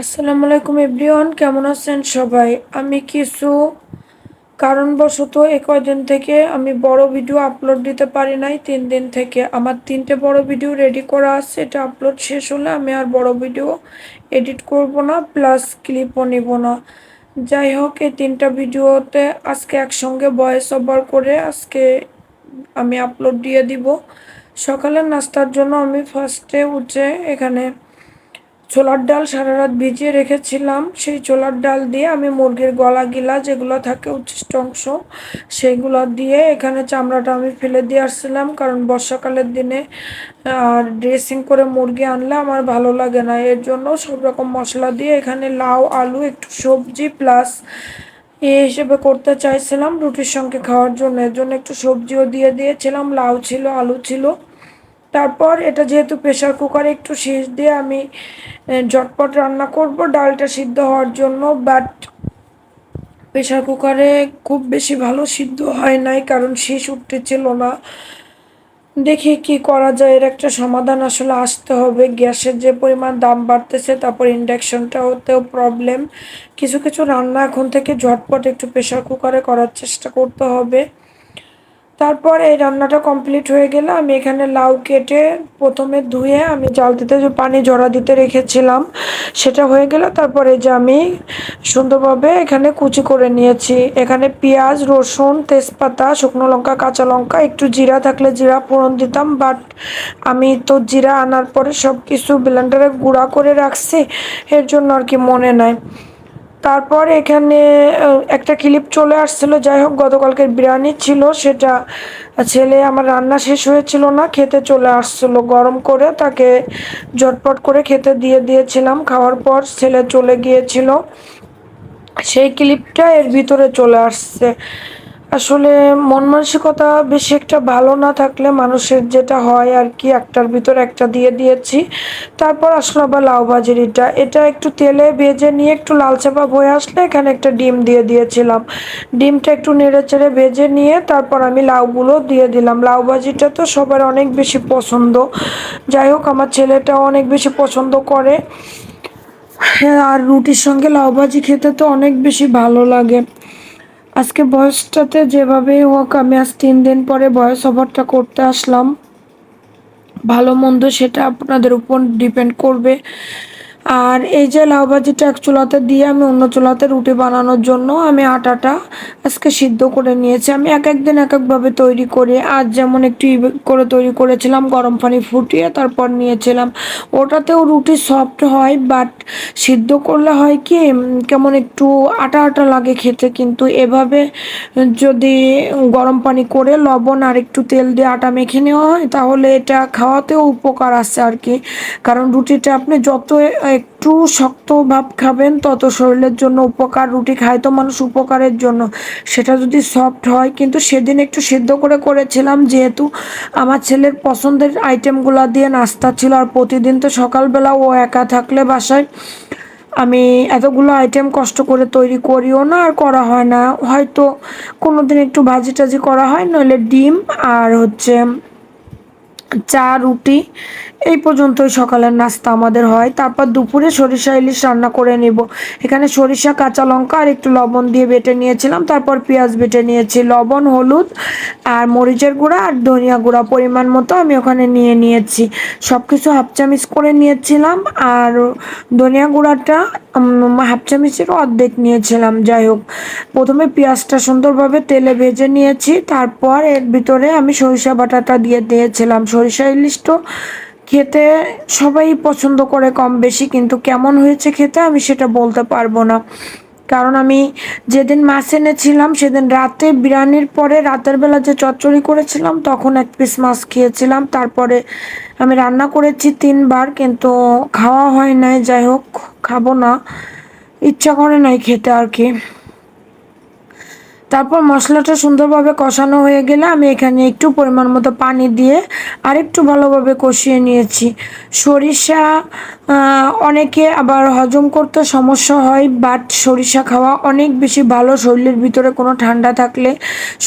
আসসালামু আলাইকুম এভরিওয়ান, কেমন আছেন সবাই? আমি কিছু কারণবশত এ কয়দিন থেকে আমি বড় ভিডিও আপলোড দিতে পারি নাই। তিন দিন থেকে আমার তিনটে বড় ভিডিও রেডি করা আছে। এটা আপলোড শেষ হলে আমি আর বড় ভিডিও এডিট করব না প্লাস ক্লিপও নিব না। যাই হোক, এই তিনটা ভিডিওতে আজকে একসঙ্গে ভয়েস ওভার করে আজকে আমি আপলোড দিয়ে দিব। সকালের নাস্তার জন্য আমি ফার্স্টে উঠে এখানে ছোলার ডাল সারা রাত ভিজিয়ে রেখেছিলাম। সেই ছোলার ডাল দিয়ে আমি মুরগির গলা গিলা যেগুলো থাকে উচ্ছিষ্ট অংশ সেইগুলো দিয়ে এখানে চামড়াটা আমি ফেলে দিয়ে আসছিলাম। কারণ বর্ষাকালের দিনে আর ড্রেসিং করে মুরগি আনলে আমার ভালো লাগে না। এর জন্য সব রকম মশলা দিয়ে এখানে লাউ, আলু, একটু সবজি প্লাস এ হিসেবে করতে চাইছিলাম রুটির সঙ্গে খাওয়ার জন্য। এর জন্য একটু সবজিও দিয়ে দিয়েছিলাম। লাউ ছিল, আলু ছিল। তারপর এটা যেহেতু প্রেশার কুকারে একটু শেষ দিয়ে আমি ঝটপট রান্না করব। ডালটা সিদ্ধ হওয়ার জন্য বাট প্রেশার কুকারে খুব বেশি ভালো সিদ্ধ হয় নাই, কারণ শীষ উঠতেছিল না। দেখি কি করা যায়, এর একটা সমাধান আসলে আসতে হবে। গ্যাসের যে পরিমাণ দাম বাড়তেছে, তারপর ইন্ডাকশনটাওতেও প্রবলেম কিছু কিছু রান্না এখন থেকে ঝটপট একটু প্রেশার কুকারে করার চেষ্টা করতে হবে। তারপর এই রান্নাটা কমপ্লিট হয়ে গেলে আমি এখানে লাউ কেটে প্রথমে ধুয়ে আমি জাল দিতে যে পানি জড়া দিতে রেখেছিলাম, সেটা হয়ে গেলে তারপরে যে আমি সুন্দরভাবে এখানে কুচি করে নিয়েছি। এখানে পেঁয়াজ, রসুন, তেজপাতা, শুকনো লঙ্কা, কাঁচা লঙ্কা, একটু জিরা থাকলে জিরা ফোড়ন দিতাম বাট আমি তো জিরা আনার পরে সব কিছু ব্লেন্ডারে গুঁড়া করে রাখছি, এর জন্য আর কি মনে নাই। তারপর এখানে একটা ক্লিপ চলে আসছিল, যাই হোক গতকালকের বিরিয়ানি ছিল, সেটা ছেলে আমার রান্না শেষ হয়েছিল না, খেতে চলে আসছিল। গরম করে তাকে ঝটপট করে খেতে দিয়ে দিয়েছিলাম, খাওয়ার পর ছেলে চলে গিয়েছিল। সেই ক্লিপটা এর ভিতরে চলে আসছে। আসলে মন মানসিকতা বেশি একটা ভালো না থাকলে মানুষের যেটা হয় আর কি, একটার ভিতর একটা দিয়ে দিয়েছি। তারপর আসলো আবার লাউ ভাজির এটা একটু তেলে ভেজে নিয়ে একটু লালচে ভাব হয়ে আসলে এখানে একটা ডিম দিয়ে দিয়েছিলাম। ডিমটা একটু নেড়ে চেড়ে ভেজে নিয়ে তারপর আমি লাউগুলো দিয়ে দিলাম। লাউ ভাজিটা তো সবার অনেক বেশি পছন্দ। যাই হোক, আমার ছেলেটাও অনেক বেশি পছন্দ করে। আর রুটির সঙ্গে লাউ ভাজি খেতে তো অনেক বেশি ভালো লাগে। আজকে বয়সটাতে যেভাবে হোক, আমি আজ তিন দিন পরে বয়স ওভারটা করতে আসলাম। ভালো মন্দ সেটা আপনাদের উপর ডিপেন্ড করবে। আর এই যে লাউ ভাজিটা এক চুলাতে দিয়ে আমি অন্য চুলাতে রুটি বানানোর জন্য আমি আটাটা আজকে সিদ্ধ করে নিয়েছি। আমি এক একদিন এক একভাবে তৈরি করে, আজ যেমন একটু করে তৈরি করেছিলাম, গরম পানি ফুটিয়ে তারপর নিয়েছিলাম। ওটাতেও রুটি সফট হয় বাট সিদ্ধ করলে হয় কি কেমন একটু আটা আটা লাগে খেতে, কিন্তু এভাবে যদি গরম পানি করে লবণ আর একটু তেল দিয়ে আটা মেখে নেওয়া হয়, তাহলে এটা খাওয়াতেও উপকার আছে আর কি। কারণ রুটিটা আপনি যত একটু শক্ত ভাব খাবেন, তত শরীরের জন্য উপকার, রুটি খায় তো মানুষ উপকারের জন্য। সেটা যদি সফট হয়, কিন্তু সেদিন একটু সিদ্ধ করে করেছিলাম, যেহেতু আমার ছেলের পছন্দের আইটেমগুলো দিয়ে নাস্তা ছিল, আর প্রতিদিন তো সকালবেলা ও একা থাকলে বাসায় আমি এতগুলো আইটেম কষ্ট করে তৈরি করিও না, আর করা হয় না। হয়তো কোনো দিন একটু ভাজি টাজি করা হয়, নইলে ডিম আর হচ্ছে চা, রুটি এই পর্যন্তই সকালের নাস্তা আমাদের হয়। তারপর দুপুরে সরিষা ইলিশ রান্না করে নেব। এখানে সরিষা, কাঁচা লঙ্কা আর একটু লবণ দিয়ে বেটে নিয়েছিলাম। তারপর পেঁয়াজ বেটে নিয়েছি, লবণ, হলুদ আর মরিচের গুঁড়া আর ধনিয়া গুঁড়া পরিমাণ মতো আমি ওখানে নিয়ে নিয়েছি। সব কিছু হাফ চামিচ করে নিয়েছিলাম আর ধনিয়া গুঁড়াটা হাফ চামিচেরও অর্ধেক নিয়েছিলাম। যাই হোক, প্রথমে পেঁয়াজটা সুন্দরভাবে তেলে ভেজে নিয়েছি। তারপর এর ভিতরে আমি সরিষা বাটাটা দিয়ে দিয়েছিলাম। সরিষা ইলিশ তো খেতে সবাই পছন্দ করে কম বেশি, কিন্তু কেমন হয়েছে খেতে আমি সেটা বলতে পারব না। কারণ আমি যেদিন মাছ এনেছিলাম, সেদিন রাতে বিরিয়ানির পরে রাতের বেলা যে চচ্চড়ি করেছিলাম, তখন এক পিস মাছ খেয়েছিলাম। তারপরে আমি রান্না করেছি তিনবার, কিন্তু খাওয়া হয় নাই, যাই হোক, খাব না। ইচ্ছা করে নাই খেতে আর কি। তারপর মশলাটা সুন্দরভাবে কষানো হয়ে গেলে আমি এখানে একটু পরিমাণ মতো পানি দিয়ে আরেকটু ভালোভাবে কষিয়ে নিয়েছি। সরিষা অনেকে আবার হজম করতে সমস্যা হয় বাট সরিষা খাওয়া অনেক বেশি ভালো। শরীরের ভিতরে কোনো ঠান্ডা থাকলে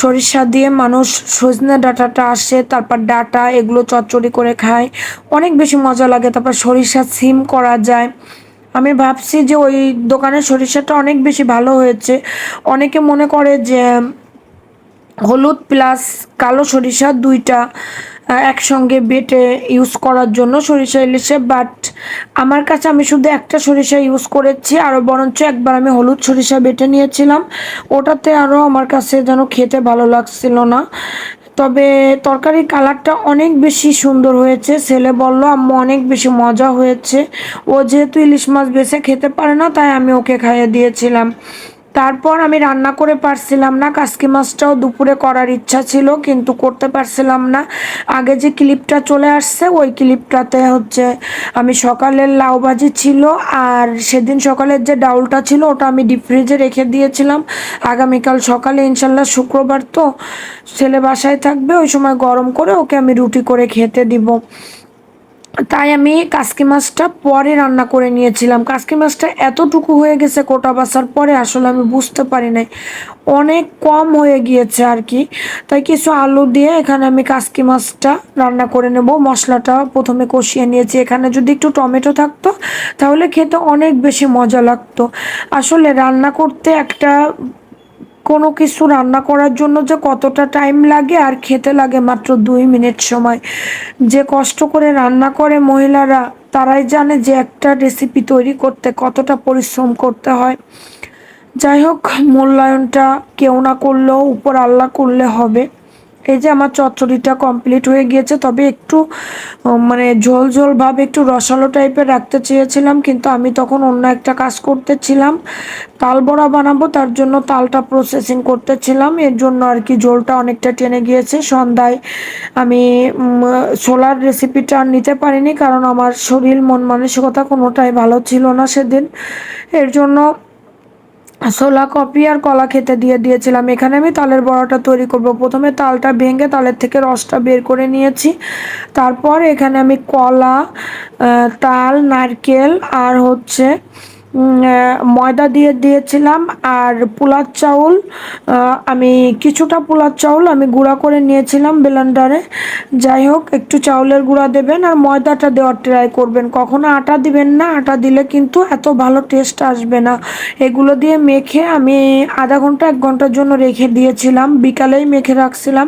সরিষা দিয়ে মানুষ সজনে ডাটাটা আসে, তারপর ডাটা, এগুলো চচ্চড়ি করে খায়। অনেক বেশি মজা লাগে। তারপর সরিষা সিম করা যায়। আমি ভাবছি যে ওই দোকানের সরিষাটা অনেক বেশি ভালো হয়েছে। অনেকে মনে করে যে, হলুদ প্লাস কালো সরিষা দুইটা একসঙ্গে বেটে ইউজ করার জন্য সরিষা ইলিশে বাট আমার কাছে আমি শুধু একটা সরিষা ইউজ করেছি আরও বরঞ্চ একবার আমি হলুদ সরিষা বেটে নিয়েছিলাম। ওটাতে আরও আমার কাছে যেন খেতে ভালো লাগছিল না। তবে তরকারির কালারটা অনেক বেশি সুন্দর হয়েছে, ছেলে বলল, আম্মু, অনেক বেশি মজা হয়েছে। ও যেহেতু ইলিশ মাছ বেছে খেতে পারে না, তাই আমি ওকে খাইয়ে দিয়েছিলাম। তারপর আমি রান্না করে পারছিলাম না। কাসকি মাছটাও দুপুরে করার ইচ্ছা ছিল, কিন্তু করতে পারছিলাম না। আগে যে ক্লিপটা চলে আসছে, ওই ক্লিপটাতে হচ্ছে আমি সকালের লাউ ভাজি ছিল, আর সেদিন সকালের যে ডাউলটা ছিল, ওটা আমি ডিপ ফ্রিজে রেখে দিয়েছিলাম। আগামীকাল সকালে, ইনশাল্লাহ শুক্রবার তো ছেলে বাসায় থাকবে, ওই সময় গরম করে ওকে আমি রুটি করে খেতে দিব। তাই আমি কাসকি মাছটা পরে রান্না করে নিয়েছিলাম। কাসকি মাছটা এতটুকু হয়ে গেছে কোটা বাসার পরে আসলে আমি বুঝতে পারি নাই। অনেক কম হয়ে গিয়েছে আর কি। তাই কিছু আলু দিয়ে এখানে আমি কাসকি মাছটা রান্না করে নেব। মশলাটা প্রথমে কষিয়ে নিয়েছি। এখানে যদি একটু টমেটো থাকতো, তাহলে খেতে অনেক বেশি মজা লাগতো। আসলে রান্না করতে একটা কোনো কিছু রান্না করার জন্য যে কতটা টাইম লাগে আর খেতে লাগে মাত্র দুই মিনিট সময়। যে কষ্ট করে রান্না করে মহিলারা, তারাই জানে যে একটা রেসিপি তৈরি করতে কতটা পরিশ্রম করতে হয়। যাই হোক, মূল্যায়নটা কেউ না করলেও উপর আল্লাহ করলে হবে। এই যে আমার চচ্চড়িটা কমপ্লিট হয়ে গিয়েছে, তবে একটু মানে ঝোল ঝোল ভাব একটু রসালো টাইপের রাখতে চেয়েছিলাম, কিন্তু আমি তখন অন্য একটা কাজ করতেছিলাম তাল বড়া বানাবো, তার জন্য তালটা প্রসেসিং করতেছিলাম এর জন্য আর কি ঝোলটা অনেকটা টেনে গিয়েছে। সন্ধ্যায় আমি ছোলার রেসিপিটা আর নিতে পারিনি, কারণ আমার শরীর মন মানসিকতা কোনোটাই ভালো ছিল না সেদিন। এর জন্য ছোলা কপি আর কলা খেতে দিয়ে দিয়েছিলাম। এখানে আমি তালের বড়াটা তৈরি করব। প্রথমে তালটা ভেঙে তালের থেকে রসটা বের করে নিয়েছি। তারপর এখানে আমি কলা তাল, নারকেল আর হচ্ছে ময়দা দিয়ে দিয়েছিলাম আর পোলার চাউল আমি কিছুটা পোলার চাউল আমি গুঁড়া করে নিয়েছিলাম ব্লেন্ডারে। যাই হোক, একটু চাউলের গুঁড়া দেবেন আর ময়দাটা দেওয়ার ট্রাই করবেন। কখনো আটা দিবেন না, আটা দিলে কিন্তু এত ভালো টেস্ট আসবে না। এগুলো দিয়ে মেখে আমি আধা ঘণ্টা, এক ঘণ্টার জন্য রেখে দিয়েছিলাম। বিকালেই মেখে রাখছিলাম।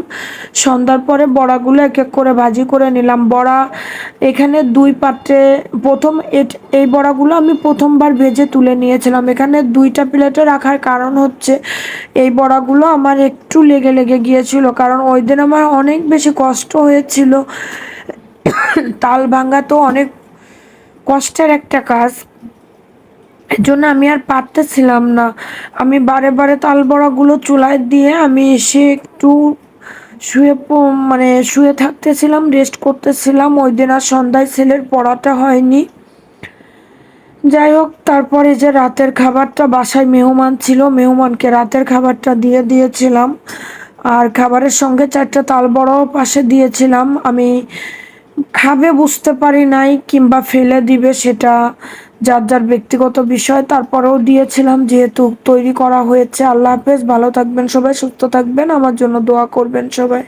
সন্ধ্যার পরে বড়াগুলো এক এক করে ভাজি করে নিলাম। বড়া এখানে দুই পাত্রে, প্রথম এই বড়াগুলো আমি প্রথমবার ভেজে তুলে নিয়েছিলাম। এখানে দুইটা প্লেটে রাখার কারণ হচ্ছে, এই বড়াগুলো আমার একটু লেগে লেগে গিয়েছিল, কারণ ওই দিন আমার অনেক বেশি কষ্ট হয়েছিল। তাল ভাঙা তো অনেক কষ্টের একটা কাজ। এর জন্য আমি আর পারতেছিলাম না। আমি বারে বারে তাল বড়াগুলো চুলায় দিয়ে আমি এসে একটু শুয়ে মানে শুয়ে থাকতেছিলাম রেস্ট করতেছিলাম। ওই দিন আর সন্ধ্যায় ছেলের পড়াটা হয়নি। যাই হোক তারপরে যে রাতের খাবারটা বাসায় মেহমান ছিল, মেহমানকে রাতের খাবারটা দিয়ে দিয়েছিলাম। আর খাবারের সঙ্গে চারটা তাল বড়াও পাশে দিয়েছিলাম। আমি খাবে বুঝতে পারি নাই কিংবা ফেলে দিবে সেটা যার যার ব্যক্তিগত বিষয়, তারপরেও দিয়েছিলাম যেহেতু তৈরি করা হয়েছে। আল্লাহ হাফেজ, ভালো থাকবেন সবাই, সুস্থ থাকবেন। আমার জন্য দোয়া করবেন সবাই।